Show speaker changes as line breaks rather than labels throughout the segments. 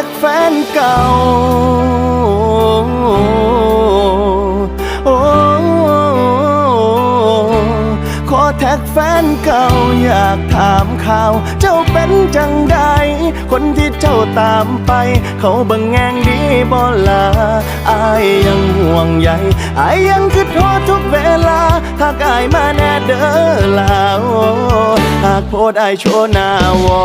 ท็กแฟนเก่า โอ้ขอแท็กแฟนเก่าอยากถามข่าว เจ้าเป็นจังใด คนที่เจ้าตามไป เขาบังแงงดีบ่ลาอายยังห่วงใยอายยังคิดโทษทุกเวลา ถ้ากายมาแน่เด้อลาโอ้หากโพดอายโชว์หน้าวอ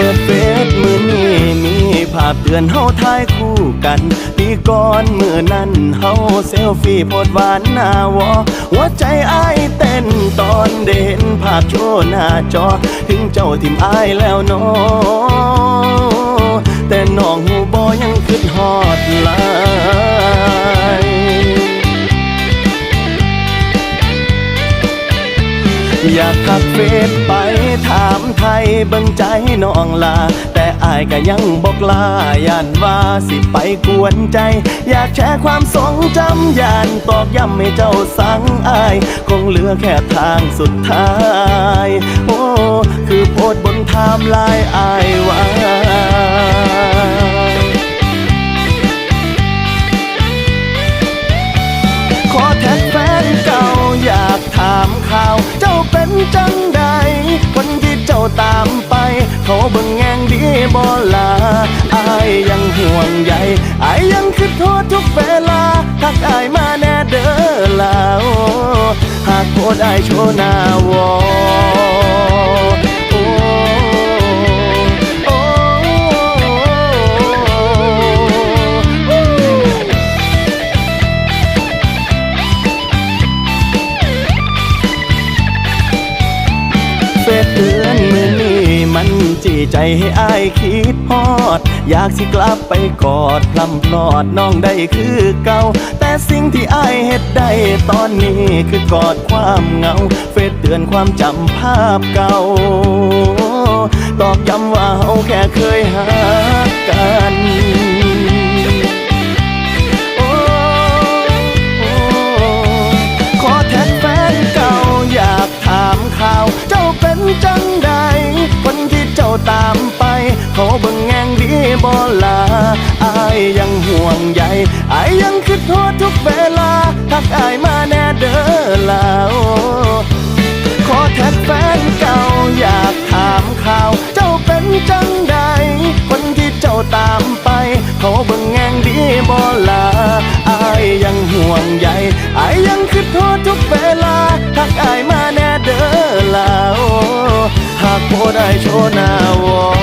ปิดเฟซมือนี้มีภาพเตือนเฮาทายคู่กันปีก่อนมือนั้นเฮาเซลฟี่โพดหวานหน้าวอหัวใจอ้ายเต้นตอนเด่นภาพโชว์หน้าจอ ถึงเจ้าทิมอ้ายแล้วเนอแต่น้องหูบอยังคิดฮอดลา อยากทักเฟซไปถามไทยเบิ่งใจน้องลา แต่อายก็ยังบอกลาย่านว่าสิไปกวนใจ อยากแชร์ความทรงจำย่านตอกย้ำให้เจ้าสังอาย คงเหลือแค่ทางสุดท้าย โอ้ คือโพสต์บนไทม์ไลน์อายไว้ข ใยอายยังคิดโทษทุกเวลาทักอายมาแน่เด้อลาโอ้หากโพดอายโชว์หน้าวอเฟซเจีใจให้อายคิดฮอด อยากสิกลับไปกอดพลำพลอดน้องได้คือเก่า แต่สิ่งที่อายเฮ็ดได้ตอนนี้คือกอดความเหงา เฟซเตือนความจำภาพเก่า ตอกย้ำว่าเฮาแค่เคยหา อายยังคิดโทษทุกเวลาทักอายมาแน่เด้อลาโอ้ขอแท็กแฟนเก่าอยากถามข่าว เจ้าเป็นจังใด คนที่เจ้าตามไป เขาเบิ่งแงงดีบ่ลาอายยังห่วงใยอายยังคิดโทษทุกเวลาทักอายมาแน่เด้อลาโอ้หากโพได้โชว์หน้าวอ